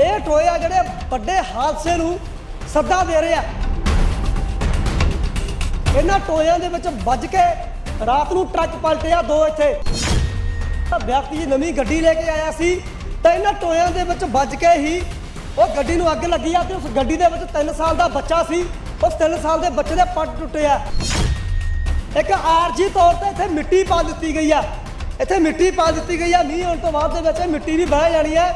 ਇਹ ਟੋਏ ਆ ਜਿਹੜੇ ਵੱਡੇ ਹਾਦਸੇ ਨੂੰ ਸੱਦਾ ਦੇ ਰਹੇ ਆ। ਇਹਨਾਂ ਟੋਇਆਂ ਦੇ ਵਿੱਚ ਵੱਜ ਕੇ ਰਾਤ ਨੂੰ ਟਰੱਕ ਪਲਟਿਆ ਦੋ ਇੱਥੇ। ਤਾਂ ਵਿਅਕਤੀ ਨਵੀਂ ਗੱਡੀ ਲੈ ਕੇ ਆਇਆ ਸੀ, ਤਾਂ ਇਹਨਾਂ ਟੋਇਆਂ ਦੇ ਵਿੱਚ ਵੱਜ ਕੇ ਹੀ ਉਹ ਗੱਡੀ ਨੂੰ ਅੱਗ ਲੱਗੀ ਆ ਤੇ ਉਸ ਗੱਡੀ ਦੇ ਵਿੱਚ 3 ਸਾਲ ਦਾ ਬੱਚਾ ਸੀ। ਉਸ 3 ਸਾਲ ਦੇ ਬੱਚੇ ਦੇ ਪੱਟ ਟੁੱਟੇ ਆ। ਇੱਕ ਆਰਜੀ ਤੌਰ ਤੇ ਇੱਥੇ ਮਿੱਟੀ ਪਾ ਦਿੱਤੀ ਗਈ ਆ। ਇੱਥੇ ਮਿੱਟੀ ਪਾ ਦਿੱਤੀ ਗਈ ਆ। ਮੀਂਹ ਹੋਣ ਤੋਂ ਬਾਅਦ ਦੇ ਵਿੱਚ ਇਹ ਮਿੱਟੀ ਵੀ ਬਹਿ ਜਾਣੀ ਆ।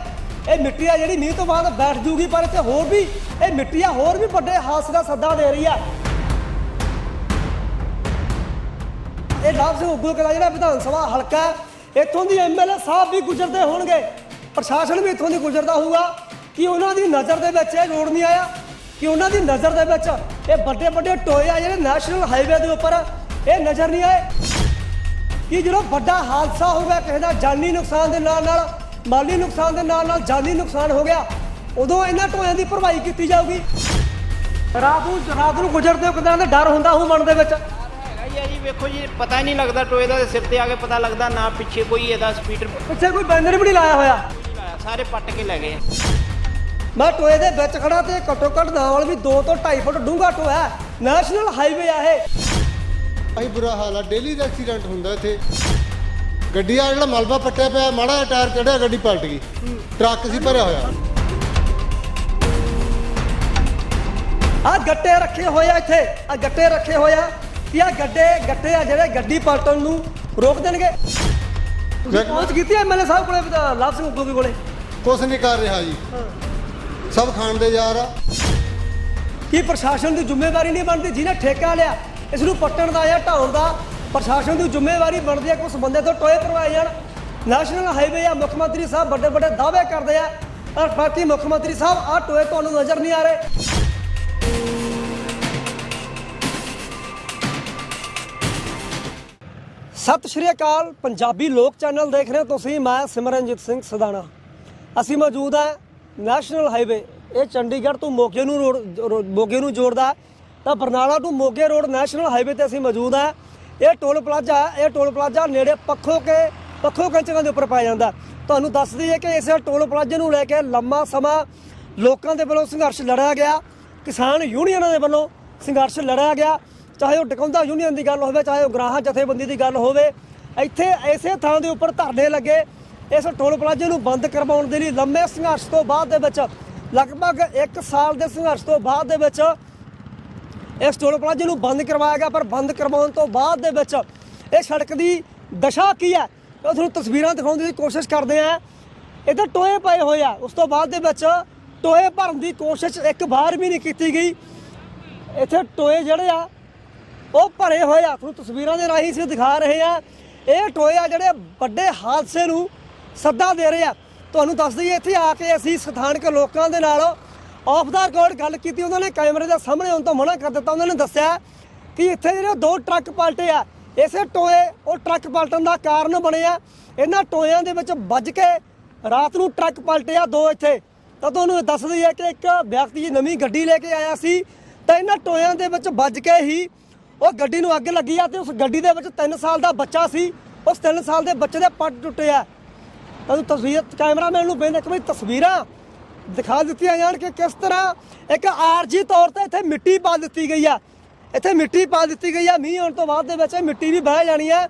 ਇਹ ਮਿੱਟੀ ਆ ਜਿਹੜੀ ਮੀਂਹ ਤੋਂ ਬਾਅਦ ਬੈਠ ਜੂਗੀ ਪਰ ਇੱਥੇ ਹੋਰ ਵੀ ਇਹ ਮਿੱਟੀ ਆ ਹੋਰ ਵੀ ਵੱਡੇ ਹਾਦਸੇ ਦਾ ਸੱਦਾ ਦੇ ਰਹੀ ਆ। ਇਹ ਲਾਭ ਸਿੰਘ ਉਗਲ ਕਲਾ ਜਿਹੜਾ ਵਿਧਾਨ ਸਭਾ ਹਲਕਾ ਹੈ, ਇੱਥੋਂ ਦੀ ਐਮਐਲਏ ਸਾਹਿਬ ਵੀ ਗੁਜ਼ਰਦੇ ਹੋਣਗੇ। ਪ੍ਰਸ਼ਾਸਨ ਵੀ ਇੱਥੋਂ ਦੀ ਗੁਜ਼ਰਦਾ ਹੋਊਗਾ। ਕਿ ਉਹਨਾਂ ਦੀ ਨਜ਼ਰ ਦੇ ਵਿੱਚ ਇਹ ਰੋਡ ਨਹੀਂ ਆਇਆ? ਕਿ ਉਹਨਾਂ ਦੀ ਨਜ਼ਰ ਦੇ ਵਿੱਚ ਇਹ ਵੱਡੇ ਵੱਡੇ ਟੋਏ ਆ ਜਿਹੜੇ ਨੈਸ਼ਨਲ ਹਾਈਵੇ ਦੇ ਉੱਪਰ ਇਹ ਨਜ਼ਰ ਨਹੀਂ ਆਏ? ਕਿ ਜਦੋਂ ਵੱਡਾ ਹਾਦਸਾ ਹੋ ਕਿਸੇ ਦਾ ਜਾਨੀ ਨੁਕਸਾਨ ਦੇ ਨਾਲ ਨਾਲ ਮਾਲੀ ਨੁਕਸਾਨ ਦੇ ਨਾਲ ਨਾਲ ਜਾਨੀ ਨੁਕਸਾਨ ਹੋ ਗਿਆ। ਉਦੋਂ ਇਹਨਾਂ ਟੋਇਆਂ ਦੀ ਭਰਵਾਈ ਕੀਤੀ ਜਾਊਗੀ। ਰਾਤ ਨੂੰ ਰਾਤ ਨੂੰ ਗੁਜ਼ਰਦੇ ਹੋ ਕਿਦਾਂ ਦਾ ਡਰ ਹੁੰਦਾ ਹੋਊ ਮਨ ਦੇ ਵਿੱਚ? ਹੈਗਾ ਹੀ ਆ ਜੀ ਵੇਖੋ ਜੀ ਪਤਾ ਹੀ ਨਹੀਂ ਲੱਗਦਾ ਟੋਏ ਦਾ ਸਿਰ ਤੇ ਆ ਕੇ ਪਤਾ ਲੱਗਦਾ ਨਾ ਪਿੱਛੇ ਕੋਈ ਇਹਦਾ ਸਪੀਡਰ ਪਿੱਛੇ ਕੋਈ ਬੈਨਰ ਵੀ ਨਹੀਂ ਲਾਇਆ ਹੋਇਆ। ਸਾਰੇ ਪੱਟ ਕੇ ਲੈ ਗਏ। ਮੈਂ ਟੋਏ ਦੇ ਵਿੱਚ ਖੜਾ ਤੇ ਘੱਟੋ ਘੱਟ ਨਾਲ ਵੀ 2 ਤੋਂ 2.5 ਫੁੱਟ ਡੂੰਘਾ ਟੋਇਆ ਹੈ। ਨੈਸ਼ਨਲ ਹਾਈਵੇ ਆ ਇਹ। ਭਾਈ ਬੁਰਾ ਹਾਲ ਆ ਡੇਲੀ ਦਾ ਐਕਸੀਡੈਂਟ ਹੁੰਦਾ ਇੱਥੇ। ਗੱਡੀ ਆ ਜਿਹੜਾ ਮਲਬਾ ਪੱਟਿਆ ਪਿਆ ਮਾੜਾ ਜਿਹਾ ਟਾਇਰ ਚੜਿਆ ਗੱਡੀ ਪਲਟ ਗਈ। ਟਰੱਕ ਸੀ ਭਰਿਆ ਹੋਇਆ। ਆ ਗੱਟੇ ਰੱਖੇ ਹੋਏ ਆ ਇੱਥੇ ਆ ਗੱਟੇ ਰੱਖੇ ਹੋਏ ਆ। ਕਿ ਆ ਗੱਡੇ ਗੱਟੇ ਆ ਜਿਹੜੇ ਗੱਡੀ ਪਲਟਣ ਨੂੰ ਰੋਕ ਦੇਣਗੇ। ਤੁਸੀਂ ਪਹੁੰਚ ਕੀਤੀ ਐਮਐਲਏ ਸਾਹਿਬ ਕੋਲੇ ਵਿਧਾ- ਲਾਭ ਸਿੰਘ ਉਗੋਗੀ ਕੋਲੇ? ਕੁਛ ਨਹੀਂ ਕਰ ਰਿਹਾ ਜੀ। ਸਭ ਖਾਣ ਦੇ ਯਾਰ ਆ। ਕੀ ਪ੍ਰਸ਼ਾਸਨ ਦੀ ਜ਼ਿੰਮੇਵਾਰੀ ਨਹੀਂ ਬਣਦੀ? ਜਿਹਨੇ ਠੇਕਾ ਲਿਆ ਇਸ ਨੂੰ ਪੱਟਣ ਦਾ ਜਾਂ ਢਾਉਣ ਦਾ ਪ੍ਰਸ਼ਾਸਨ ਦੀ ਜ਼ਿੰਮੇਵਾਰੀ ਬਣਦੀ ਹੈ ਕਿ ਉਸ ਬੰਦੇ ਤੋਂ ਟੋਏ ਭਰਵਾਏ ਜਾਣ। ਨੈਸ਼ਨਲ ਹਾਈਵੇ ਆ, ਮੁੱਖ ਮੰਤਰੀ ਸਾਹਿਬ ਵੱਡੇ ਵੱਡੇ ਦਾਅਵੇ ਕਰਦੇ ਆ। ਪਰ ਬਾਕੀ ਮੁੱਖ ਮੰਤਰੀ ਸਾਹਿਬ ਆ ਟੋਏ ਤੁਹਾਨੂੰ ਨਜ਼ਰ ਨਹੀਂ ਆ ਰਹੇ। ਸਤਿ ਸ਼੍ਰੀ ਅਕਾਲ, ਪੰਜਾਬੀ ਲੋਕ ਚੈਨਲ ਦੇਖ ਰਹੇ ਹੋ ਤੁਸੀਂ, ਮੈਂ ਸਿਮਰਨਜੀਤ ਸਿੰਘ ਸਦਾਣਾ। ਅਸੀਂ ਮੌਜੂਦ ਹਾਂ ਨੈਸ਼ਨਲ ਹਾਈਵੇ ਇਹ ਚੰਡੀਗੜ੍ਹ ਤੋਂ ਮੋਗੇ ਨੂੰ ਰੋਡ, ਰੋ- ਮੋਗੇ ਨੂੰ ਜੋੜਦਾ ਤਾਂ ਬਰਨਾਲਾ ਤੋਂ ਮੋਗੇ ਰੋਡ ਨੈਸ਼ਨਲ ਹਾਈਵੇ ਤੇ ਅਸੀਂ ਮੌਜੂਦ ਹਾਂ। ਇਹ ਟੋਲ ਪਲਾਜ਼ਾ, ਇਹ ਟੋਲ ਪਲਾਜ਼ਾ ਨੇੜੇ ਪੱਖੋ ਕੇ, ਪੱਖੋ ਕੰਚਕਾਂ ਦੇ ਉੱਪਰ ਪਾਇਆ ਜਾਂਦਾ। ਤੁਹਾਨੂੰ ਦੱਸ ਦਈਏ ਕਿ ਇਸ ਟੋਲ ਪਲਾਜ਼ੇ ਨੂੰ ਲੈ ਕੇ ਲੰਮਾ ਸਮਾਂ ਲੋਕਾਂ ਦੇ ਵੱਲੋਂ ਸੰਘਰਸ਼ ਲੜਿਆ ਗਿਆ। ਕਿਸਾਨ ਯੂਨੀਅਨਾਂ ਦੇ ਵੱਲੋਂ ਸੰਘਰਸ਼ ਲੜਿਆ ਗਿਆ। ਚਾਹੇ ਉਹ ਡਕੌਂਦਾ ਯੂਨੀਅਨ ਦੀ ਗੱਲ ਹੋਵੇ, ਚਾਹੇ ਉਹ ਗ੍ਰਾਹਾਂ ਜਥੇਬੰਦੀ ਦੀ ਗੱਲ ਹੋਵੇ, ਇੱਥੇ ਇਸੇ ਥਾਂ ਦੇ ਉੱਪਰ ਧਰਨੇ ਲੱਗੇ। ਇਸ ਟੋਲ ਪਲਾਜ਼ੇ ਨੂੰ ਬੰਦ ਕਰਵਾਉਣ ਦੇ ਲਈ ਲੰਮੇ ਸੰਘਰਸ਼ ਤੋਂ ਬਾਅਦ ਦੇ ਵਿੱਚ, ਲਗਭਗ 1 ਸਾਲ ਦੇ ਸੰਘਰਸ਼ ਤੋਂ ਬਾਅਦ ਦੇ ਵਿੱਚ ਇਸ ਟੋਲ ਪਲਾਜ਼ੇ ਨੂੰ ਬੰਦ ਕਰਵਾਇਆ ਗਿਆ, ਪਰ ਬੰਦ ਕਰਵਾਉਣ ਤੋਂ ਬਾਅਦ ਦੇ ਵਿੱਚ ਇਹ ਸੜਕ ਦੀ ਦਸ਼ਾ ਕੀ ਹੈ? ਉਹ ਤੁਹਾਨੂੰ ਤਸਵੀਰਾਂ ਦਿਖਾਉਣ ਦੀ ਕੋਸ਼ਿਸ਼ ਕਰਦੇ ਆ ਇੱਥੇ ਟੋਏ ਪਏ ਹੋਏ ਆ। ਉਸ ਤੋਂ ਬਾਅਦ ਦੇ ਵਿੱਚ ਟੋਏ ਭਰਨ ਦੀ ਕੋਸ਼ਿਸ਼ ਇੱਕ ਵਾਰ ਵੀ ਨਹੀਂ ਕੀਤੀ ਗਈ। ਇੱਥੇ ਟੋਏ ਜਿਹੜੇ ਆ, ਉਹ ਭਰੇ ਹੋਏ ਆ। ਤੁਹਾਨੂੰ ਤਸਵੀਰਾਂ ਦੇ ਰਾਹੀਂ ਅਸੀਂ ਦਿਖਾ ਰਹੇ ਆ ਇਹ ਟੋਏ ਆ ਜਿਹੜੇ ਵੱਡੇ ਹਾਦਸੇ ਨੂੰ ਸੱਦਾ ਦੇ ਰਹੇ ਆ। ਤੁਹਾਨੂੰ ਦੱਸ ਦਈਏ, ਇੱਥੇ ਆ ਕੇ ਅਸੀਂ ਸਥਾਨਕ ਲੋਕਾਂ ਦੇ ਨਾਲ ਆਫ ਦਾ ਰਿਕਾਰਡ ਗੱਲ ਕੀਤੀ, ਉਹਨਾਂ ਨੇ ਕੈਮਰੇ ਦੇ ਸਾਹਮਣੇ ਆਉਣ ਤੋਂ ਮਨਾ ਕਰ ਦਿੱਤਾ, ਉਹਨਾਂ ਨੇ ਦੱਸਿਆ ਕਿ ਇੱਥੇ ਜਿਹੜੇ ਦੋ ਟਰੱਕ ਪਲਟੇ ਆ, ਇਸੇ ਟੋਏ ਉਹ ਟਰੱਕ ਪਲਟਣ ਦਾ ਕਾਰਨ ਬਣੇ ਆ। ਇਹਨਾਂ ਟੋਇਆਂ ਦੇ ਵਿੱਚ ਵੱਜ ਕੇ ਰਾਤ ਨੂੰ ਟਰੱਕ ਪਲਟੇ ਆ ਦੋ ਇੱਥੇ। ਤਾਂ ਤੁਹਾਨੂੰ ਦੱਸ ਦਈਏ ਕਿ ਇੱਕ ਵਿਅਕਤੀ ਜੀ ਨਵੀਂ ਗੱਡੀ ਲੈ ਕੇ ਆਇਆ ਸੀ, ਤਾਂ ਇਹਨਾਂ ਟੋਇਆਂ ਦੇ ਵਿੱਚ ਵੱਜ ਕੇ ਹੀ ਉਹ ਗੱਡੀ ਨੂੰ ਅੱਗ ਲੱਗੀ ਆ ਤੇ ਉਸ ਗੱਡੀ ਦੇ ਵਿੱਚ 3 ਸਾਲ ਦਾ ਬੱਚਾ ਸੀ, ਉਸ 3 ਸਾਲ ਦੇ ਬੱਚੇ ਦੇ ਪੱਟ ਟੁੱਟੇ ਆ। ਤੁਹਾਨੂੰ ਤਸਵੀਰ ਕੈਮਰਾਮੈਨ ਨੂੰ ਬੇਨਤੀ ਕਿ ਤਸਵੀਰਾਂ ਦਿਖਾ ਦਿੱਤੀਆਂ ਜਾਣ ਕਿ ਕਿਸ ਤਰ੍ਹਾਂ ਇੱਕ ਆਰਜੀ ਤੌਰ ਤੇ ਇੱਥੇ ਮਿੱਟੀ ਪਾ ਦਿੱਤੀ ਗਈ ਆ। ਇੱਥੇ ਮਿੱਟੀ ਪਾ ਦਿੱਤੀ ਗਈ ਆ। ਮੀਂਹ ਆਉਣ ਤੋਂ ਬਾਅਦ ਦੇ ਵਿੱਚ ਇਹ ਮਿੱਟੀ ਵੀ ਬਹਿ ਜਾਣੀ ਆ।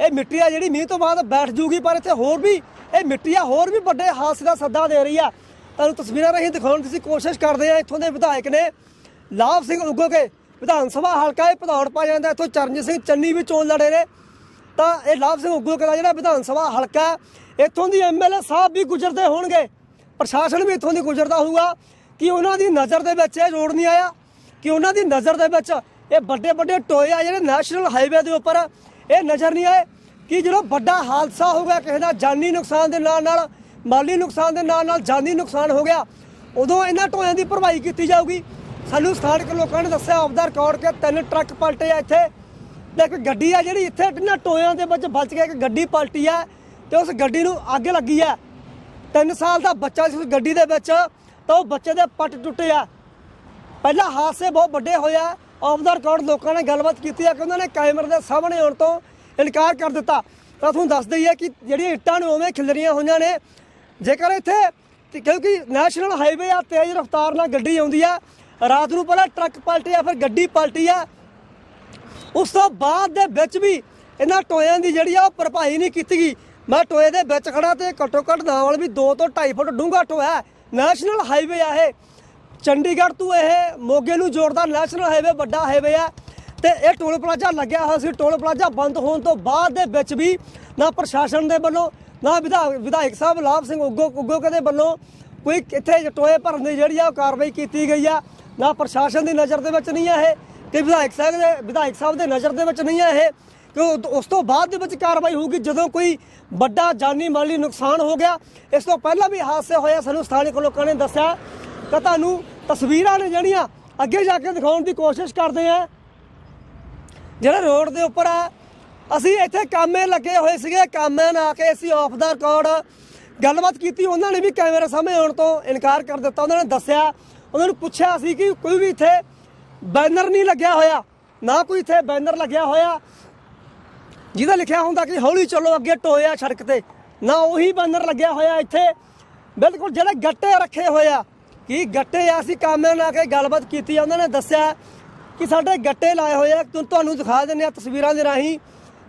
ਇਹ ਮਿੱਟੀ ਆ ਜਿਹੜੀ ਮੀਂਹ ਤੋਂ ਬਾਅਦ ਬੈਠ ਜੂਗੀ, ਪਰ ਇੱਥੇ ਹੋਰ ਵੀ ਇਹ ਮਿੱਟੀ ਆ, ਹੋਰ ਵੀ ਵੱਡੇ ਹਾਦਸੇ ਦਾ ਸੱਦਾ ਦੇ ਰਹੀ ਆ। ਤੁਹਾਨੂੰ ਤਸਵੀਰਾਂ ਰਾਹੀਂ ਦਿਖਾਉਣ ਦੀ ਅਸੀਂ ਕੋਸ਼ਿਸ਼ ਕਰਦੇ ਆ। ਇੱਥੋਂ ਦੇ ਵਿਧਾਇਕ ਨੇ ਲਾਭ ਸਿੰਘ ਉਗੋਕੇ ਵਿਧਾਨ ਸਭਾ ਹਲਕਾ ਇਹ ਭਦੌੜ ਪਾ ਜਾਂਦਾ। ਇੱਥੋਂ ਚਰਨਜੀਤ ਸਿੰਘ ਚੰਨੀ ਵੀ ਚੋਣ ਲੜੇ ਨੇ। ਤਾਂ ਇਹ ਲਾਭ ਸਿੰਘ ਉਗਲ ਦਾ ਜਿਹੜਾ ਵਿਧਾਨ ਸਭਾ ਹਲਕਾ, ਇੱਥੋਂ ਦੀ ਐਮਐਲਏ ਸਾਹਿਬ ਵੀ ਗੁਜ਼ਰਦੇ ਹੋਣਗੇ। ਪ੍ਰਸ਼ਾਸਨ ਵੀ ਇੱਥੋਂ ਦੀ ਗੁਜ਼ਰਦਾ ਹੋਊਗਾ ਕਿ ਉਹਨਾਂ ਦੀ ਨਜ਼ਰ ਦੇ ਵਿੱਚ ਇਹ ਰੋਡ ਨਹੀਂ ਆਇਆ, ਕਿ ਉਹਨਾਂ ਦੀ ਨਜ਼ਰ ਦੇ ਵਿੱਚ ਇਹ ਵੱਡੇ ਵੱਡੇ ਟੋਏ ਆ ਜਿਹੜੇ ਨੈਸ਼ਨਲ ਹਾਈਵੇ ਦੇ ਉੱਪਰ ਇਹ ਨਜ਼ਰ ਨਹੀਂ ਆਏ, ਕਿ ਜਦੋਂ ਵੱਡਾ ਹਾਦਸਾ ਹੋ ਗਿਆ ਕਿਸੇ ਦਾ ਜਾਨੀ ਨੁਕਸਾਨ ਦੇ ਨਾਲ ਨਾਲ, ਮਾਲੀ ਨੁਕਸਾਨ ਦੇ ਨਾਲ ਨਾਲ ਜਾਨੀ ਨੁਕਸਾਨ ਹੋ ਗਿਆ, ਉਦੋਂ ਇਹਨਾਂ ਟੋਇਆਂ ਦੀ ਭਰਵਾਈ ਕੀਤੀ ਜਾਊਗੀ। ਸਾਨੂੰ ਸਥਾਨਕ ਲੋਕਾਂ ਨੇ ਦੱਸਿਆ, ਆਪਦਾ ਰਿਕਾਰਡ ਕਿ ਤਿੰਨ ਟਰੱਕ ਪਲਟੇ ਆ ਇੱਥੇ, ਤੇ ਇੱਕ ਗੱਡੀ ਆ ਜਿਹੜੀ ਇੱਥੇ ਇਹਨਾਂ ਟੋਇਆਂ ਦੇ ਵਿੱਚ ਬਚ ਕੇ ਇੱਕ ਗੱਡੀ ਪਲਟੀ ਆ, ਤੇ ਉਸ ਗੱਡੀ ਨੂੰ ਅੱਗ ਲੱਗੀ ਆ। 3 ਸਾਲ ਦਾ ਬੱਚਾ ਸੀ ਉਸ ਗੱਡੀ ਦੇ ਵਿੱਚ, ਤਾਂ ਉਹ ਬੱਚੇ ਦੇ ਪੱਟ ਟੁੱਟੇ ਆ। ਪਹਿਲਾਂ ਹਾਦਸੇ ਬਹੁਤ ਵੱਡੇ ਹੋਇਆ ਆਫ ਦਾ ਰਿਕਾਰਡ ਲੋਕਾਂ ਨੇ ਗੱਲਬਾਤ ਕੀਤੀ ਆ ਕਿ ਉਹਨਾਂ ਨੇ ਕੈਮਰੇ ਦੇ ਸਾਹਮਣੇ ਆਉਣ ਤੋਂ ਇਨਕਾਰ ਕਰ ਦਿੱਤਾ। ਤਾਂ ਤੁਹਾਨੂੰ ਦੱਸ ਦਈਏ ਕਿ ਜਿਹੜੀਆਂ ਇੱਟਾਂ ਨੇ ਉਵੇਂ ਖਿਲਰੀਆਂ ਹੋਈਆਂ ਨੇ, ਜੇਕਰ ਇੱਥੇ ਕਿਉਂਕਿ ਨੈਸ਼ਨਲ ਹਾਈਵੇ ਆ, ਤੇਜ਼ ਰਫ਼ਤਾਰ ਨਾਲ ਗੱਡੀ ਆਉਂਦੀ ਆ। ਰਾਤ ਨੂੰ ਪਹਿਲਾਂ ਟਰੱਕ ਪਲਟੀ ਆ, ਫਿਰ ਗੱਡੀ ਪਲਟੀ ਆ। ਉਸ ਤੋਂ ਬਾਅਦ ਦੇ ਵਿੱਚ ਵੀ ਇਹਨਾਂ ਟੋਇਆਂ ਦੀ ਜਿਹੜੀ ਆ, ਉਹ ਭਰਪਾਈ ਨਹੀਂ ਕੀਤੀ ਗਈ। ਮੈਂ ਟੋਏ ਦੇ ਵਿੱਚ ਖੜਾ ਤੇ ਘੱਟੋ ਘੱਟ ਨਾਲ ਵੀ 2 ਤੋਂ 2.5 ਫੁੱਟ ਡੂੰਘਾ ਟੋਇਆ ਨੈਸ਼ਨਲ ਹਾਈਵੇ ਆ ਇਹ। ਚੰਡੀਗੜ੍ਹ ਤੋਂ ਇਹ ਮੋਗੇ ਨੂੰ ਜੋੜਦਾ ਨੈਸ਼ਨਲ ਹਾਈਵੇ ਵੱਡਾ ਹਾਈਵੇ ਆ। ਤੇ ਇਹ ਟੋਲ ਪਲਾਜ਼ਾ ਲੱਗਿਆ ਹੋਇਆ ਸੀ। ਟੋਲ ਪਲਾਜ਼ਾ ਬੰਦ ਹੋਣ ਤੋਂ ਬਾਅਦ ਦੇ ਵਿੱਚ ਵੀ ਨਾ ਪ੍ਰਸ਼ਾਸਨ ਦੇ ਵੱਲੋਂ, ਨਾ ਵਿਧਾਇਕ ਵਿਧਾਇਕ ਸਾਹਿਬ ਲਾਭ ਸਿੰਘ ਉੱਗੋ ਉੱਗੋ ਦੇ ਵੱਲੋਂ ਕੋਈ ਇੱਥੇ ਟੋਏ ਭਰਨ ਦੀ ਜਿਹੜੀ ਆ ਉਹ ਕਾਰਵਾਈ ਕੀਤੀ ਗਈ ਆ। ਨਾ ਪ੍ਰਸ਼ਾਸਨ ਦੀ ਨਜ਼ਰ ਦੇ ਵਿੱਚ ਨਹੀਂ ਆ ਇਹ। ਕਿ ਵਿਧਾਇਕ ਸਾਹਿਬ ਦੇ ਵਿਧਾਇਕ ਸਾਹਿਬ ਦੇ ਨਜ਼ਰ ਦੇ ਵਿੱਚ ਨਹੀਂ ਆ ਇਹ। ਉਸ ਤੋਂ ਬਾਅਦ ਦੇ ਵਿੱਚ ਕਾਰਵਾਈ ਹੋਊਗੀ। ਜਦੋਂ ਕੋਈ ਵੱਡਾ ਜਾਨੀ ਮਾਲੀ ਨੁਕਸਾਨ ਹੋ ਗਿਆ, ਇਸ ਤੋਂ ਪਹਿਲਾਂ ਵੀ ਹਾਦਸੇ ਹੋਇਆ। ਸਾਨੂੰ ਸਥਾਨਕ ਲੋਕਾਂ ਨੇ ਦੱਸਿਆ ਤਾਂ ਤੁਹਾਨੂੰ ਤਸਵੀਰਾਂ ਨੇ ਜਿਹੜੀਆਂ ਅੱਗੇ ਜਾ ਕੇ ਦਿਖਾਉਣ ਦੀ ਕੋਸ਼ਿਸ਼ ਕਰਦੇ ਆ। ਜਿਹੜਾ ਰੋਡ ਦੇ ਉੱਪਰ ਆ, ਅਸੀਂ ਇੱਥੇ ਕਾਮੇ ਲੱਗੇ ਹੋਏ ਸੀਗੇ। ਕਾਮਿਆਂ ਨਾਲ ਆ ਕੇ ਅਸੀਂ ਆਫ ਦਾ ਰਿਕਾਰਡ ਗੱਲਬਾਤ ਕੀਤੀ। ਉਹਨਾਂ ਨੇ ਵੀ ਕੈਮਰੇ ਸਾਹਮਣੇ ਆਉਣ ਤੋਂ ਇਨਕਾਰ ਕਰ ਦਿੱਤਾ। ਉਹਨਾਂ ਨੇ ਦੱਸਿਆ, ਉਹਨਾਂ ਨੂੰ ਪੁੱਛਿਆ ਸੀ ਕਿ ਕੋਈ ਵੀ ਇੱਥੇ ਬੈਨਰ ਨਹੀਂ ਲੱਗਿਆ ਹੋਇਆ। ਨਾ ਕੋਈ ਇੱਥੇ ਬੈਨਰ ਲੱਗਿਆ ਹੋਇਆ। ਜਿਹਦਾ ਲਿਖਿਆ ਹੁੰਦਾ ਕਿ ਹੌਲੀ ਚੱਲੋ, ਅੱਗੇ ਟੋਇਆ ਸੜਕ ਤੇ। ਨਾ ਉਹੀ ਬੈਨਰ ਲੱਗਿਆ ਹੋਇਆ ਇੱਥੇ। ਬਿਲਕੁਲ ਜਿਹੜੇ ਗੱਟੇ ਰੱਖੇ ਹੋਏ ਆ, ਕਿ ਗੱਟੇ ਆ ਅਸੀਂ ਕਾਮਿਆਂ ਨਾਲ ਕੇ ਗੱਲਬਾਤ ਕੀਤੀ ਆ, ਉਹਨਾਂ ਨੇ ਦੱਸਿਆ ਕਿ ਸਾਡੇ ਗੱਟੇ ਲਾਏ ਹੋਏ ਆ। ਤੁਹਾਨੂੰ ਦਿਖਾ ਦਿੰਦੇ ਆ ਤਸਵੀਰਾਂ ਦੇ ਰਾਹੀਂ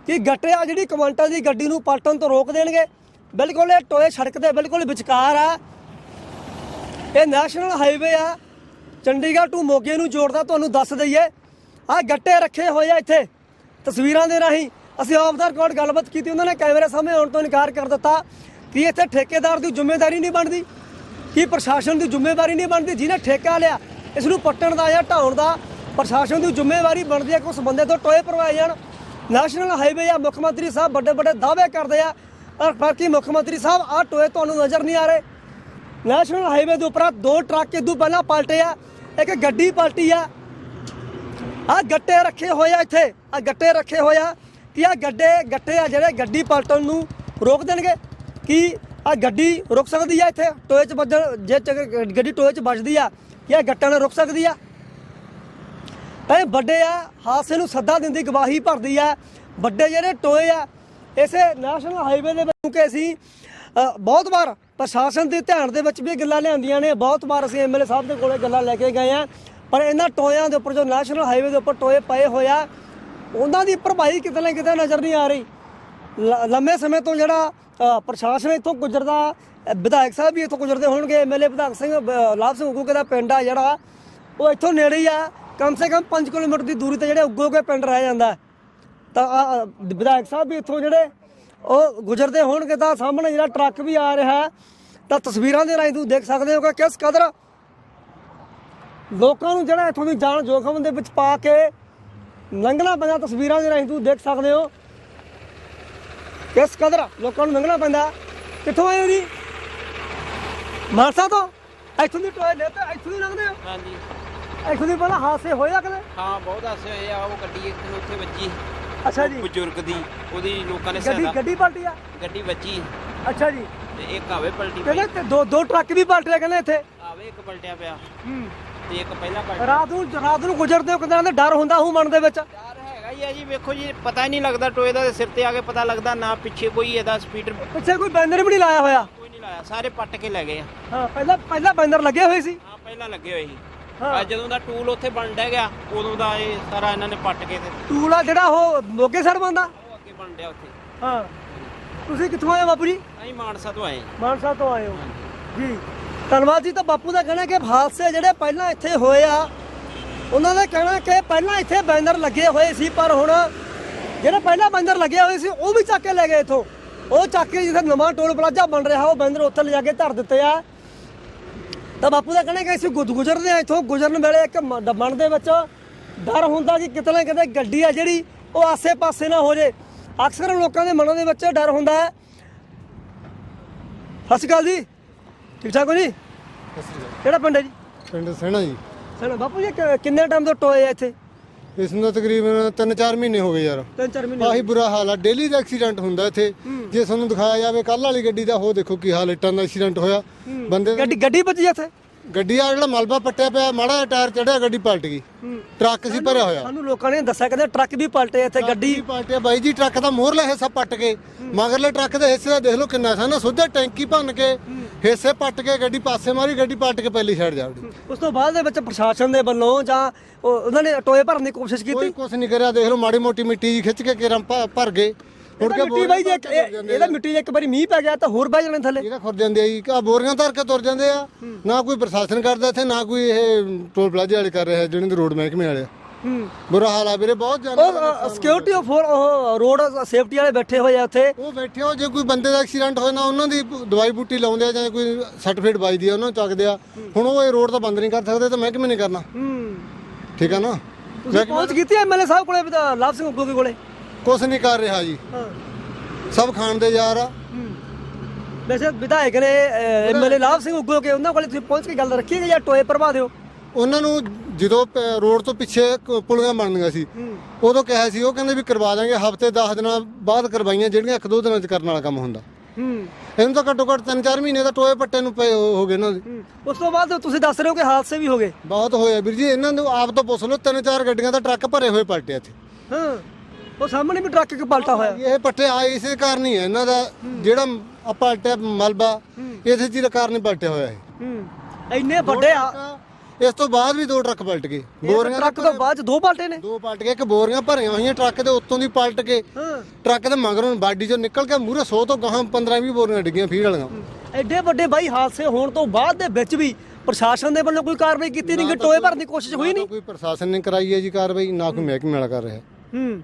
ਕਿ ਗੱਟੇ ਆ ਜਿਹੜੀ ਕਮੰਟਲ ਦੀ ਗੱਡੀ ਨੂੰ ਪਲਟਣ ਤੋਂ ਰੋਕ ਦੇਣਗੇ। ਬਿਲਕੁਲ ਇਹ ਟੋਏ ਸੜਕ ਦੇ ਬਿਲਕੁਲ ਵਿਚਕਾਰ ਆ। ਇਹ ਨੈਸ਼ਨਲ ਹਾਈਵੇ ਆ। ਚੰਡੀਗੜ੍ਹ ਟੂ ਮੋਗੇ ਨੂੰ ਜੋੜਦਾ, ਤੁਹਾਨੂੰ ਦੱਸ ਦਈਏ। ਆ ਗੱਟੇ ਰੱਖੇ ਹੋਏ ਆ ਇੱਥੇ, ਤਸਵੀਰਾਂ ਦੇ ਰਾਹੀਂ। ਅਸੀਂ ਆਫ ਦਾ ਰਿਕਾਰਡ ਗੱਲਬਾਤ ਕੀਤੀ, ਉਹਨਾਂ ਨੇ ਕੈਮਰੇ ਸਾਹਮਣੇ ਆਉਣ ਤੋਂ ਇਨਕਾਰ ਕਰ ਦਿੱਤਾ ਕਿ ਇੱਥੇ ਠੇਕੇਦਾਰ ਦੀ ਜ਼ਿੰਮੇਵਾਰੀ ਨਹੀਂ ਬਣਦੀ, ਕਿ ਪ੍ਰਸ਼ਾਸਨ ਦੀ ਜ਼ਿੰਮੇਵਾਰੀ ਨਹੀਂ ਬਣਦੀ, ਜਿਹਨੇ ਠੇਕਾ ਲਿਆ ਇਸ ਨੂੰ ਪੱਟਣ ਦਾ ਜਾਂ ਢਾਉਣ ਦਾ ਪ੍ਰਸ਼ਾਸਨ ਦੀ ਜ਼ਿੰਮੇਵਾਰੀ ਬਣਦੀ ਹੈ ਕਿ ਉਸ ਬੰਦੇ ਤੋਂ ਟੋਏ ਭਰਵਾਏ ਜਾਣ। ਨੈਸ਼ਨਲ ਹਾਈਵੇ ਆ, ਮੁੱਖ ਮੰਤਰੀ ਸਾਹਿਬ ਵੱਡੇ ਵੱਡੇ ਦਾਅਵੇ ਕਰਦੇ ਆ, ਪਰ ਬਾਕੀ ਮੁੱਖ ਮੰਤਰੀ ਸਾਹਿਬ ਆ ਟੋਏ ਤੁਹਾਨੂੰ ਨਜ਼ਰ ਨਹੀਂ ਆ ਰਹੇ। ਨੈਸ਼ਨਲ ਹਾਈਵੇ ਦੇ ਉੱਪਰ ਦੋ ਟਰੱਕ ਇਦੋਂ ਪਹਿਲਾਂ ਪਲਟੇ ਆ, ਇੱਕ ਗੱਡੀ ਪਲਟੀ ਆ। ਆ ਗੱਟੇ ਰੱਖੇ ਹੋਏ ਆ ਇੱਥੇ ਆ ਗੱਟੇ ਰੱਖੇ ਹੋਏ ਆ। ਆ ਗੱਡੇ ਗੱਟੇ ਆ ਜਿਹੜੇ ਗੱਡੀ ਪਲਟਣ ਨੂੰ ਰੋਕ ਦੇਣਗੇ? ਕਿ ਆ ਗੱਡੀ ਰੁਕ ਸਕਦੀ ਆ ਇੱਥੇ? ਟੋਏ 'ਚ ਵੱਜਣ ਜੇ ਚ- ਗੱਡੀ ਟੋਏ 'ਚ ਵੱਜਦੀ ਆ ਕਿ ਇਹ ਗੱਟਾਂ ਨਾਲ ਰੁਕ ਸਕਦੀ ਆ? ਇਹ ਵੱਡੇ ਆ ਹਾਦਸੇ ਨੂੰ ਸੱਦਾ ਦਿੰਦੀ ਗਵਾਹੀ ਭਰਦੀ ਆ। ਵੱਡੇ ਜਿਹੜੇ ਟੋਏ ਆ ਇਸੇ ਨੈਸ਼ਨਲ ਹਾਈਵੇ ਦੇ ਵਿੱਚ ਕਿ ਅਸੀਂ ਅ, ਬਹੁਤ ਵਾਰ ਪ੍ਰਸ਼ਾਸਨ ਦੇ ਧਿਆਨ ਦੇ ਵਿੱਚ ਵੀ ਇਹ ਗੱਲਾਂ ਲਿਆਂਦੀਆਂ ਨੇ। ਬਹੁਤ ਵਾਰ ਅਸੀਂ ਐਮਐਲਏ ਸਾਹਿਬ ਦੇ ਕੋਲੇ ਗੱਲਾਂ ਲੈ ਕੇ ਗਏ ਆ। ਪਰ ਇਹਨਾਂ ਟੋਇਆਂ ਦੇ ਉੱਪਰ ਜੋ ਨੈਸ਼ਨਲ ਹਾਈਵੇ ਦੇ ਉੱਪਰ ਟੋਏ ਪਏ ਹੋਇਆ ਉਹਨਾਂ ਦੀ ਭਰਪਾਈ ਕਿਤੇ ਨਾ ਕਿਤੇ ਨਜ਼ਰ ਨਹੀਂ ਆ ਰਹੀ। ਲ- ਲੰਮੇ ਸਮੇਂ ਤੋਂ ਜਿਹੜਾ ਪ੍ਰਸ਼ਾਸਨ ਇੱਥੋਂ ਗੁਜ਼ਰਦਾ ਵਿਧਾਇਕ ਸਾਹਿਬ ਵੀ ਇੱਥੋਂ ਗੁਜ਼ਰਦੇ ਹੋਣਗੇ ਐਮਐਲਏ ਵਿਧਾਇਕ ਸਿੰਘ ਅ, ਲਾਭ ਸਿੰਘ ਉਗੂਕੇ ਦਾ ਪਿੰਡ ਆ ਜਿਹੜਾ ਉਹ ਇੱਥੋਂ ਨੇੜੇ ਹੀ ਆ। ਕਮ ਸੇ ਕਮ 5 ਕਿਲੋਮੀਟਰ ਦੀ ਦੂਰੀ ਤੇ ਜਿਹੜੇ ਉਗੂਕੇ ਪਿੰਡ ਰਹਿ ਜਾਂਦਾ ਤਾਂ ਵਿਧਾਇਕ ਸਾਹਿਬ ਵੀ ਇੱਥੋਂ ਜਿਹੜੇ ਉਹ ਗੁਜ਼ਰਦੇ ਹੋਣਗੇ ਤਾਂ ਸਾਹਮਣੇ ਜਿਹੜਾ ਟਰੱਕ ਵੀ ਆ ਰਿਹਾ ਤਾਂ ਤਸਵੀਰਾਂ ਦੇ ਰਾਹੀਂ ਤੁਸੀਂ ਦੇਖ ਸਕਦੇ ਹੋ ਕਿ ਕਿਸ ਕਦਰ ਲੋਕਾਂ ਨੂੰ ਜਿਹੜਾ ਇੱਥੋਂ ਦੀ ਜਾਨ ਜੋਖਮ ਦੇ ਵਿੱਚ ਪਾ ਕੇ ਲੰਘਣਾ ਪੈਂਦਾ ਤਸਵੀਰਾਂ ਦੇ ਰਾਹੀਂ ਤੁਸੀਂ ਦੇਖ ਸਕਦੇ ਹੋ। ਕਿਸ ਕਦਰ ਲੋਕਾਂ ਨੂੰ ਲੰਘਣਾ ਪੈਂਦਾ। ਕਿੱਥੋਂ ਆਏ ਹੋ ਜੀ? ਮਾਨਸਾ ਤੋਂ? ਇੱਥੋਂ ਦੀ ਟੋਏ ਲੈ ਤੇ ਇੱਥੋਂ ਦੀ ਲੰਘਦੇ ਹੋ? ਹਾਂਜੀ। ਇੱਥੋਂ ਦੀ ਪਹਿਲਾਂ ਹਾਦਸੇ ਹੋਏ ਆ ਕਦੇ? ਹਾਂ ਬਹੁਤ ਹਾਸੇ ਹੋਏ ਆ। ਉਹ ਗੱਡੀ ਇੱਕ ਉੱਥੇ ਵੱਜੀ। ਅੱਛਾ ਜੀ। ਬਜ਼ੁਰਗ ਦੀ ਉਹਦੀ ਲੋਕਾਂ ਨੇ ਗੱਡੀ ਗੱਡੀ ਪਲਟੀ ਆ? ਗੱਡੀ ਵੱਜੀ। ਅੱਛਾ ਜੀ। ਤੇ ਇੱਕ ਆਵੇ ਪਲਟੀ ਕਹਿੰਦੇ ਦੋ ਦੋ ਟਰੱਕ ਵੀ ਪਲਟੇ ਕਹਿੰਦੇ ਇੱਥੇ। ਆਵੇ ਇੱਕ ਪਲਟਿਆ ਪਿਆ। ਹੂੰ। ਤੇ ਇੱਕ ਪਹਿਲਾਂ ਪਲਟਿਆ ਰਾਤ ਨੂੰ ਰਾਤ ਨੂੰ ਗੁਜ਼ਰਦੇ ਹੋ ਕਹਿੰਦੇ ਡਰ ਹੁੰਦਾ ਹੂੰ ਮਨ ਦੇ ਵਿੱਚ। ਯਾਰ ਹੈਗਾ ਹੀ ਆ ਜੀ ਵੇਖੋ ਜੀ ਪਤਾ ਹੀ ਨਹੀਂ ਲੱਗਦਾ ਟੋਏ ਦਾ ਸਿਰ ਤੇ ਆ ਕੇ ਪਤਾ ਲੱਗਦਾ ਨਾ ਪਿੱਛੇ ਕੋਈ ਇਹਦਾ ਸਪੀਡਰ ਪਿੱਛੇ ਕੋਈ ਬੈਨਰ ਵੀ ਨਹੀਂ ਲਾਇਆ ਹੋਇਆ। ਕੋਈ ਨਹੀਂ ਲਾਇਆ ਸਾਰੇ ਪੱਟ ਕੇ ਲੈ ਗਏ ਆ। ਹਾਂ ਪਹਿਲਾਂ ਪਹਿਲਾਂ ਬੈਨਰ ਲੱਗੇ ਹੋਏ ਸੀ। ਹਾਂ ਪਹਿਲਾਂ ਲੱਗੇ ਹੋਏ ਸੀ। ਹਾਂ। ਅੱਜ ਜਦੋਂ ਦਾ ਟੂਲ ਉੱਥੇ ਬਣ ਡਿਆ ਗਿਆ ਉਦੋਂ ਦਾ ਇਹ ਸਾਰਾ ਇਹਨਾਂ ਨੇ ਪੱਟ ਕੇ ਤੇ ਟੂਲ ਆ ਜਿਹੜਾ ਉਹ ਮੋਗੇ ਸੜ ਬੰਦਾ ਉਹ ਅੱਗੇ ਬਣ ਡਿਆ ਉੱਥੇ। ਹਾਂ। ਤੁਸੀਂ ਕਿੱਥੋਂ ਆਏ ਬਾਪੂ ਜੀ? ਅਸੀਂ ਮਾਨਸਾ ਤੋਂ ਆਏ ਮਾਨਸਾ ਤੋਂ ਆਏ ਹੋ। ਜੀ। ਧੰਨਵਾਦ ਜੀ, ਤਾਂ ਬਾਪੂ ਦਾ ਕਹਿਣਾ ਕਿ ਹਾਦਸੇ ਜਿਹੜੇ ਪਹਿਲਾਂ ਇੱਥੇ ਹੋਏ ਆ, ਉਹਨਾਂ ਦਾ ਕਹਿਣਾ ਕਿ ਪਹਿਲਾਂ ਇੱਥੇ ਬੈਨਰ ਲੱਗੇ ਹੋਏ ਸੀ, ਪਰ ਹੁਣ ਜਿਹੜੇ ਪਹਿਲਾਂ ਬੈਨਰ ਲੱਗੇ ਹੋਏ ਸੀ, ਉਹ ਵੀ ਚੱਕ ਕੇ ਲੈ ਗਏ ਇੱਥੋਂ। ਉਹ ਚੱਕ ਕੇ ਜਿੱਥੇ ਨਵਾਂ ਟੋਲ ਪਲਾਜ਼ਾ ਬਣ ਰਿਹਾ, ਉਹ ਬੈਨਰ ਉੱਥੇ ਲਿਜਾ ਕੇ ਧਰ ਦਿੱਤੇ ਆ। ਤਾਂ ਬਾਪੂ ਦਾ ਕਹਿਣਾ ਕਿ ਅਸੀਂ ਗੁ- ਗੁਜ਼ਰਦੇ ਆ ਇੱਥੋਂ, ਗੁਜ਼ਰਨ ਵੇਲੇ ਇੱਕ ਮਨ ਦੇ ਵਿੱਚ ਡਰ ਹੁੰਦਾ ਕਿ ਕਿਤੇ ਨਾ ਕਿਤੇ ਗੱਡੀ ਆ ਜਿਹੜੀ, ਉਹ ਆਸੇ-ਪਾਸੇ ਨਾ ਹੋ ਜੇ। ਅਕਸਰ ਲੋਕਾਂ ਦੇ ਮਨਾਂ ਦੇ ਵਿੱਚ ਡਰ ਹੁੰਦਾ ਹੈ। ਸਤਿ ਸ਼੍ਰੀ ਅਕਾਲ ਜੀ। ਠੀਕ ਠਾਕ ਹੋ ਜੀ? ਕਿਹੜਾ ਪਿੰਡ ਹੈ ਜੀ? ਪਿੰਡ ਸਹਿਣਾ ਜੀ। ਸਣਾ ਬਾਪੂ ਜੀ ਕਿ- ਕਿੰਨੇ ਟਾਈਮ ਤੋਂ ਟੋਏ ਆ ਇੱਥੇ? ਇਸ ਨੂੰ ਤਾਂ ਤਕਰੀਬਨ 3-4 ਮਹੀਨੇ ਹੋ ਗਏ ਯਾਰ। ਤਿੰਨ ਚਾਰ ਮਹੀਨੇ ਆਹੀ ਬੁਰਾ ਹਾਲ ਆ। ਡੇਲੀ ਦਾ ਐਕਸੀਡੈਂਟ ਹੁੰਦਾ ਇੱਥੇ। ਜੇ ਤੁਹਾਨੂੰ ਦਿਖਾਇਆ ਜਾਵੇ ਕੱਲ ਵਾਲੀ ਗੱਡੀ ਦਾ ਉਹ ਦੇਖੋ ਕੀ ਹਾਲ ਇੱਟਾਂ ਦਾ ਐਕਸੀਡੈਂਟ ਹੋਇਆ। ਬੰਦੇ ਦਾ- ਗੱਡੀ ਗੱਡੀ ਵੱਜੀ ਇੱਥੇ? ਗੱਡੀ ਆ ਜਿਹੜਾ ਮਲਬਾ ਪੱਟਿਆ ਪਿਆ ਮਾੜਾ ਜਿਹਾ ਟਾਇਰ ਚੜਿਆ ਗੱਡੀ ਪਲਟ ਗਈ। ਟਰੱਕ ਸੀ ਭਰਿਆ ਹੋਇਆ। ਸਾਨੂੰ ਲੋਕਾਂ ਨੇ ਦੱਸਿਆ ਕਹਿੰਦੇ ਟਰੱਕ ਵੀ ਪਲਟੇ ਇੱਥੇ ਗੱਡੀ ਗੱਡੀ ਪਾਲਟਿਆ ਬਾਈ ਜੀ ਟਰੱਕ ਦਾ ਮੋਹਰਲਾ ਹਿੱਸਾ ਪੱਟ ਕੇ ਮਗਰਲੇ ਟਰੱਕ ਦੇ ਹਿੱਸੇ ਦਾ ਦੇਖ ਲਓ ਕਿੰਨਾ ਸੀ ਨਾ ਸੁੱਧਾ ਟੈਂਕੀ ਭੰਨ ਕੇ ਹਿੱਸੇ ਪੱਟ ਕੇ ਗੱਡੀ ਪਾਸੇ ਮਾਰੀ ਗੱਡੀ ਪਲਟ ਕੇ ਪਹਿਲੀ ਸਾਈਡ ਜਾ ਵੜੀ। ਉਸ ਤੋਂ ਬਾਅਦ ਦੇ ਵਿੱਚ ਪ੍ਰਸ਼ਾਸਨ ਦੇ ਵੱਲੋਂ ਜਾਂ ਉਹ- ਉਹਨਾਂ ਨੇ ਟੋਏ ਭਰਨ ਦੀ ਕੋਸ਼ਿਸ਼ ਕੋਈ ਕੀਤੀ? ਕੁਛ ਨਹੀਂ ਕਰਿਆ ਦੇਖ ਲਓ ਮਾੜੀ ਮੋਟੀ ਮਿੱਟੀ ਜੀ ਖਿੱਚ ਕੇ ਕੇਰਾਂ ਭਰ ਗਏ। ਮੁੜ ਇਹਦਾ ਕੇ ਮਿੱਟੀ ਬਾਈ ਜੇ ਇੱਕ- ਇਹ- ਇਹਦਾ ਮਿੱਟੀ ਜੇ ਇੱਕ ਵਾਰੀ ਮੀਂਹ ਪੈ ਗਿਆ ਤਾਂ ਹੋਰ ਬਹਿ ਜਾਣੇ ਥੱਲੇ। ਇਹਦਾ ਖੁਰ ਜਾਂਦੇ ਆ ਜੀ। ਆ ਬੋਰੀਆਂ ਧਰ ਕੇ ਤੁਰ ਜਾਂਦੇ ਆ। ਨਾ ਕੋਈ ਪ੍ਰਸ਼ਾਸਨ ਕਰਦਾ ਇੱਥੇ ਨਾ ਕੋਈ ਇਹ ਟੋਲ ਪਲਾਜ਼ੇ ਵਾਲੇ ਕਰ ਰਿਹਾ ਜਿਹੜੇ ਦੇ ਰੋਡ ਮਹਿਕਮੇ ਵਾਲੇ ਆ। ਹੂੰ। ਬੁਰਾ ਹਾਲ ਆ ਵੀਰੇ ਬਹੁਤ ਜ਼ਿਆਦਾ ਉਹ ਸਿਕਿਉਰਿਟੀ ਆਫ ਉਹ ਰੋਡ ਸੇਫਟੀ ਵਾਲੇ ਬੈਠੇ ਹੋਏ ਆ ਉੱਥੇ। ਉਹ ਬੈਠੇ ਹੋ ਜੇ ਕੋਈ ਬੰਦੇ ਦਾ ਐਕਸੀਡੈਂਟ ਹੋਏ ਨਾ ਉਹਨਾਂ ਦੀ ਦਵਾਈ ਬੂਟੀ ਲਾਉਂਦੇ ਆ ਜਾਂ ਕੋਈ ਸਰਟੀਫਿਕੇਟ ਵੱਜਦੀ ਆ ਉਹਨਾਂ ਨੂੰ ਚੱਕਦੇ ਆ। ਹੁਣ ਉਹ ਇਹ ਰੋਡ ਤਾਂ ਬੰਦ ਨਹੀਂ ਕਰ ਸਕਦੇ ਤਾਂ ਮਹਿਕਮੇ ਨਹੀਂ ਕਰਨਾ। ਹੂੰ। ਠੀਕ ਆ ਨਾ? ਤੁਸੀਂ ਪਹੁੰਚ ਕੀਤੀ ਐਮਐਲਏ ਸਾਹਿਬ ਕੋਲੇ ਵੀ ਤਾਂ ਲਾਭ ਸਿੰਘ ਗੋਗੇ ਕੋਲੇ? ਕੁਛ ਨਹੀਂ ਕਰ ਰਿਹਾ ਜੀ। ਹਾਂ। ਸਭ ਖਾਣ ਦੇ ਯਾਰ ਆ। ਵੈਸੇ ਵਿਧਾਇਕ ਨੇ ਐਮਐਲਏ ਲਾਭ ਸਿੰਘ ਉੱਗੋ ਕੇ ਉਹਨਾਂ ਕੋਲੇ ਤੁਸੀਂ ਪਹੁੰਚ ਕੇ ਗੱਲ ਰੱਖੀ ਹੈ ਜਾਂ ਟੋਏ ਭਰਵਾ ਦਿਓ? ਉਹਨਾਂ ਨੂੰ ਜਦੋਂ ਪ- ਰੋਡ ਤੋਂ ਪਿੱਛੇ ਕ- ਪੁਲੀਆਂ ਬਣਨੀਆਂ ਸੀ ਉਦੋਂ ਕਿਹਾ ਸੀ ਉਹ ਕਹਿੰਦੇ ਵੀ ਕਰਵਾ ਦਾਂਗੇ ਹਫ਼ਤੇ 10 ਦਿਨਾਂ ਬਾਅਦ ਕਰਵਾਈਆਂ ਜਿਹੜੀਆਂ ਇੱਕ ਦੋ ਦਿਨਾਂ ਚ ਕਰਨ ਵਾਲਾ ਕੰਮ ਹੁੰਦਾ। ਹੂੰ। ਇਹਨੂੰ ਤਾਂ ਘੱਟੋ ਘੱਟ 3-4 ਮਹੀਨੇ ਦਾ ਟੋਏ ਪੱਟੇ ਨੂੰ ਪਏ ਹੋ ਹੋ ਗਏ ਨਾ ਹੂੰ। ਉਸ ਤੋਂ ਬਾਅਦ ਤੁਸੀਂ ਦੱਸ ਰਹੇ ਹੋ ਕਿ ਹਾਦਸੇ ਵੀ ਹੋ ਗਏ? ਬਹੁਤ ਹੋਇਆ ਵੀਰ ਜੀ ਇਹਨਾਂ ਨੂੰ ਆਪ ਤੋਂ ਪੁੱਛ ਲਓ ਤਿੰਨ ਚਾਰ ਗੱਡੀਆਂ ਦਾ ਟਰੱਕ ਭਰੇ ਹੋਏ ਪਲਟੇ ਇੱਥੇ। ਹਾਂ। ਉਹ ਸਾਹਮਣੇ ਵੀ ਟਰੱਕ ਇੱਕ ਪਲਟਾ ਹੋਇਆ। ਇਹ ਪੱਟੇ ਆਏ ਇਸੇ ਕਾਰਨ ਹੀ ਹੈ। ਇਹਨਾਂ ਦਾ ਜਿਹੜਾ ਆ ਪਲਟਿਆ ਮਲਬਾ ਇਸੇ ਚੀਜ਼ ਦਾ ਕਾਰਨ ਹੀ ਪਲਟਿਆ ਹੋਇਆ ਹੈ ਹੂੰ। ਇੰਨੇ ਵੱਡੇ ਆ- ਇਸ ਤੋਂ ਬਾਅਦ ਵੀ ਦੋ ਟਰੱਕ ਪਲਟ ਗਏ। ਬੋਰੀਆਂ ਟਰੱਕ ਤੋਂ ਬਾਅਦ 'ਚ ਦੋ ਪਲਟੇ ਨੇ। ਦੋ ਪਲਟ ਗਏ ਇੱਕ ਬੋਰੀਆਂ ਭਰੀਆਂ ਹੋਈਆਂ ਟਰੱਕ ਦੇ ਉੱਤੋਂ ਦੀ ਪਲਟ ਕੇ। ਟਰੱਕ ਦੇ ਮਗਰੋਂ ਬਾਡੀ ਚੋਂ ਨਿਕਲ ਕੇ ਮੂਹਰੇ 100 ਤੋਂ ਗਾਹਾਂ 15 20 ਬੋਰੀਆਂ ਡਿੱਗੀਆਂ ਫੀਡ ਵਾਲੀਆਂ। ਐਡੇ ਵੱਡੇ ਬਾਈ ਹਾਦਸੇ ਹੋਣ ਤੋਂ ਬਾਅਦ ਦੇ ਵਿੱਚ ਵੀ ਪ੍ਰਸ਼ਾਸਨ ਦੇ ਵੱਲੋਂ ਕੋਈ ਕਾਰਵਾਈ ਕੀਤੀ ਨਹੀਂ ਕਿ ਟੋਏ ਭਰਨ ਦੀ ਕੋਸ਼ਿਸ਼ ਹੋਈ ਨਹੀਂ? ਕੋਈ ਪ੍ਰਸ਼ਾਸਨ ਨੇ ਕਰਾਈ ਹੈ ਜੀ ਕਾਰਵਾਈ ਨਾ ਕੋਈ ਮਹਿਕਮੇ ਵਾਲਾ ਕਰ ਰਿਹਾ। ਹੂੰ।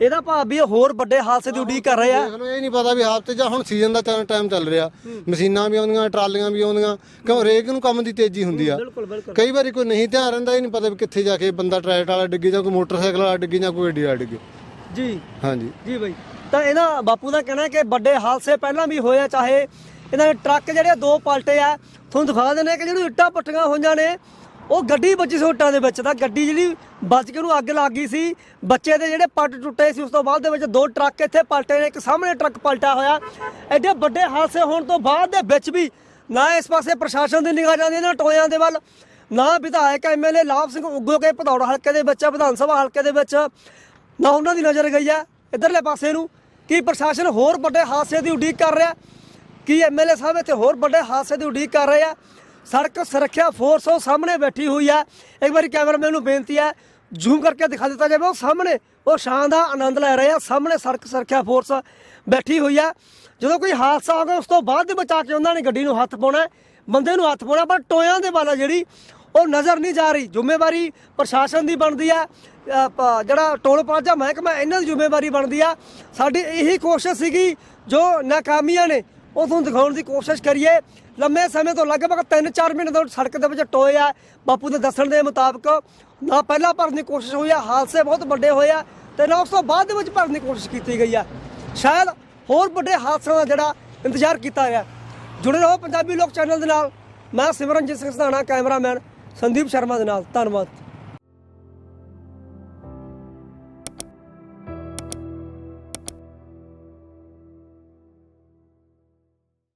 ਇਹਦਾ ਭਾਵ ਵੀ ਇਹ ਹੋਰ ਵੱਡੇ ਹਾਦਸੇ ਦੀ ਉਡੀਕ ਕਰ ਰਹੇ ਆ। ਦੇਖ ਲਓ ਇਹ ਨਹੀਂ ਪਤਾ ਵੀ ਹਫ਼ਤੇ ਜਾਂ ਹੁਣ ਸੀਜ਼ਨ ਦਾ ਟਾਈਮ ਚੱਲ ਰਿਹਾ। ਮਸ਼ੀਨਾਂ ਵੀ ਆਉਂਦੀਆਂ ਟਰਾਲੀਆਂ ਵੀ ਆਉਂਦੀਆਂ। ਕਿਉਂ ਰੇਕ ਨੂੰ ਕੰਮ ਦੀ ਤੇਜ਼ੀ ਹੁੰਦੀ ਆ। ਬਿਲਕੁਲ ਬਿਲਕੁਲ। ਕਈ ਵਾਰੀ ਕੋਈ ਨਹੀਂ ਧਿਆਨ ਰਹਿੰਦਾ ਇਹ ਨਹੀਂ ਪਤਾ ਵੀ ਕਿੱਥੇ ਜਾ ਕੇ ਬੰਦਾ ਟਰੈਕਟਰ ਵਾਲਾ ਡਿੱਗੇ ਜਾਂ ਕੋਈ ਮੋਟਰਸਾਈਕਲ ਵਾਲਾ ਡਿੱਗੇ ਜਾਂ ਕੋਈ ਗੱਡੀ ਵਾਲਾ ਡਿੱਗੇ। ਜੀ। ਹਾਂਜੀ। ਜੀ ਬਾਈ। ਤਾਂ ਇਹਨਾਂ ਬਾਪੂ ਦਾ ਕਹਿਣਾ ਹੈ ਕਿ ਵੱਡੇ ਹਾਦਸੇ ਪਹਿਲਾਂ ਵੀ ਹੋਏ ਆ ਚਾਹੇ ਇਹਨਾਂ ਦੇ ਟਰੱਕ ਜਿਹੜੇ ਦੋ ਪਲਟੇ ਆ। ਤੁਹਾਨੂੰ ਦਿਖਾ ਦਿੰਦੇ ਕਿ ਜਿਹੜੀ ਇੱਟਾਂ ਪੱਟੀਆਂ ਹੋਈਆਂ ਨੇ ਉਹ ਗੱਡੀ ਵੱਜੀ ਸੀ ਇੱਟਾਂ ਦੇ ਵਿੱਚ ਤਾਂ ਗੱਡੀ ਜਿਹੜੀ ਵੱਜ ਕੇ ਉਹਨੂੰ ਅੱਗ ਲੱਗ ਗਈ ਸੀ। ਬੱਚੇ ਦੇ ਜਿਹੜੇ ਪੱਟ ਟੁੱਟੇ ਸੀ, ਉਸ ਤੋਂ ਬਾਅਦ ਦੇ ਵਿੱਚ ਦੋ ਟਰੱਕ ਇੱਥੇ ਪਲਟੇ ਨੇ, ਇੱਕ ਸਾਹਮਣੇ ਟਰੱਕ ਪਲਟਾ ਹੋਇਆ। ਐਡੇ ਵੱਡੇ ਹਾਦਸੇ ਹੋਣ ਤੋਂ ਬਾਅਦ ਦੇ ਵਿੱਚ ਵੀ ਨਾ ਇਸ ਪਾਸੇ ਪ੍ਰਸ਼ਾਸਨ ਦੀ ਨਿਗਾਹ ਜਾਂਦੀ ਇਹਨਾਂ ਟੋਇਆਂ ਦੇ ਵੱਲ, ਨਾ ਵਿਧਾਇਕ ਐਮਐਲਏ ਲਾਭ ਸਿੰਘ ਉੱਗੋ ਕੇ ਭਦੌੜ ਹਲਕੇ ਦੇ ਵਿੱਚ, ਵਿਧਾਨ ਸਭਾ ਹਲਕੇ ਦੇ ਵਿੱਚ, ਨਾ ਉਹਨਾਂ ਦੀ ਨਜ਼ਰ ਗਈ ਹੈ। ਇਧਰਲੇ ਪਾਸੇ ਨੂੰ ਕੀ ਪ੍ਰਸ਼ਾਸਨ ਹੋਰ ਵੱਡੇ ਹਾਦਸੇ ਦੀ ਉਡੀਕ ਕਰ ਰਿਹਾ? ਕੀ ਐਮਐਲਏ ਸਾਹਿਬ ਇੱਥੇ ਹੋਰ ਵੱਡੇ ਹਾਦਸੇ ਦੀ ਉਡੀਕ ਕਰ ਰਹੇ ਆ? ਸੜਕ ਸੁਰੱਖਿਆ ਫੋਰਸ ਉਹ ਸਾਹਮਣੇ ਬੈਠੀ ਹੋਈ ਹੈ। ਇੱਕ ਵਾਰੀ ਕੈਮਰਾਮੈਨ ਨੂੰ ਬੇਨਤੀ ਹੈ ਜ਼ੂਮ ਕਰਕੇ ਦਿਖਾ ਦਿੱਤਾ ਜਾਵੇ। ਉਹ ਸਾਹਮਣੇ, ਉਹ ਸ਼ਾਨ ਦਾ ਆਨੰਦ ਲੈ ਰਹੇ ਆ। ਸਾਹਮਣੇ ਸੜਕ ਸੁਰੱਖਿਆ ਫੋਰਸ ਬੈਠੀ ਹੋਈ ਆ ਜਦੋਂ ਕੋਈ ਹਾਦਸਾ ਹੋ ਗਿਆ ਉਸ ਤੋਂ ਬਾਅਦ ਦੇ ਬਚਾ ਕੇ ਉਹਨਾਂ ਨੇ ਗੱਡੀ ਨੂੰ ਹੱਥ ਪਾਉਣਾ ਬੰਦੇ ਨੂੰ ਹੱਥ ਪਾਉਣਾ ਪਰ ਟੋਇਆਂ ਦੇ ਵਾਲਾ ਜਿਹੜੀ ਉਹ ਨਜ਼ਰ ਨਹੀਂ ਜਾ ਰਹੀ। ਜ਼ਿੰਮੇਵਾਰੀ ਪ੍ਰਸ਼ਾਸਨ ਦੀ ਬਣਦੀ ਆ ਜਿਹੜਾ ਟੋਲ ਪਲਾਜ਼ਾ ਮਹਿਕਮਾ, ਇਹਨਾਂ ਦੀ ਜ਼ਿੰਮੇਵਾਰੀ ਬਣਦੀ ਆ। ਸਾਡੀ ਇਹੀ ਕੋਸ਼ਿਸ਼ ਸੀਗੀ, ਜੋ ਨਾਕਾਮੀਆਂ ਨੇ, ਉਹ ਤੁਹਾਨੂੰ ਦਿਖਾਉਣ ਦੀ ਕੋਸ਼ਿਸ਼ ਕਰੀਏ। ਲੰਮੇ ਸਮੇਂ ਤੋਂ ਲਗਭਗ 3-4 ਮਹੀਨੇ ਤੋਂ ਸੜਕ ਦੇ ਵਿੱਚ ਟੋਏ ਆ। ਬਾਪੂ ਦੇ ਦੱਸਣ ਦੇ ਮੁਤਾਬਕ ਨਾ ਪਹਿਲਾਂ ਭਰਨ ਦੀ ਕੋਸ਼ਿਸ਼ ਹੋਈ ਆ, ਹਾਦਸੇ ਬਹੁਤ ਵੱਡੇ ਹੋਏ ਆ ਤੇ ਨਾ ਉਸ ਤੋਂ ਬਾਅਦ ਦੇ ਵਿੱਚ ਭਰਨ ਦੀ ਕੋਸ਼ਿਸ਼ ਕੀਤੀ ਗਈ ਆ। ਸ਼ਾਇਦ ਹੋਰ ਵੱਡੇ ਹਾਦਸਿਆਂ ਦਾ ਜਿਹੜਾ ਇੰਤਜ਼ਾਰ ਕੀਤਾ ਗਿਆ। ਜੁੜੇ ਰਹੋ ਪੰਜਾਬੀ ਲੋਕ ਚੈਨਲ ਦੇ ਨਾਲ। ਮੈਂ ਸਿਮਰਨਜੀਤ ਸਿੰਘ ਸਧਾਣਾ, ਕੈਮਰਾਮੈਨ ਸੰਦੀਪ ਸ਼ਰਮਾ ਦੇ ਨਾਲ। ਧੰਨਵਾਦ।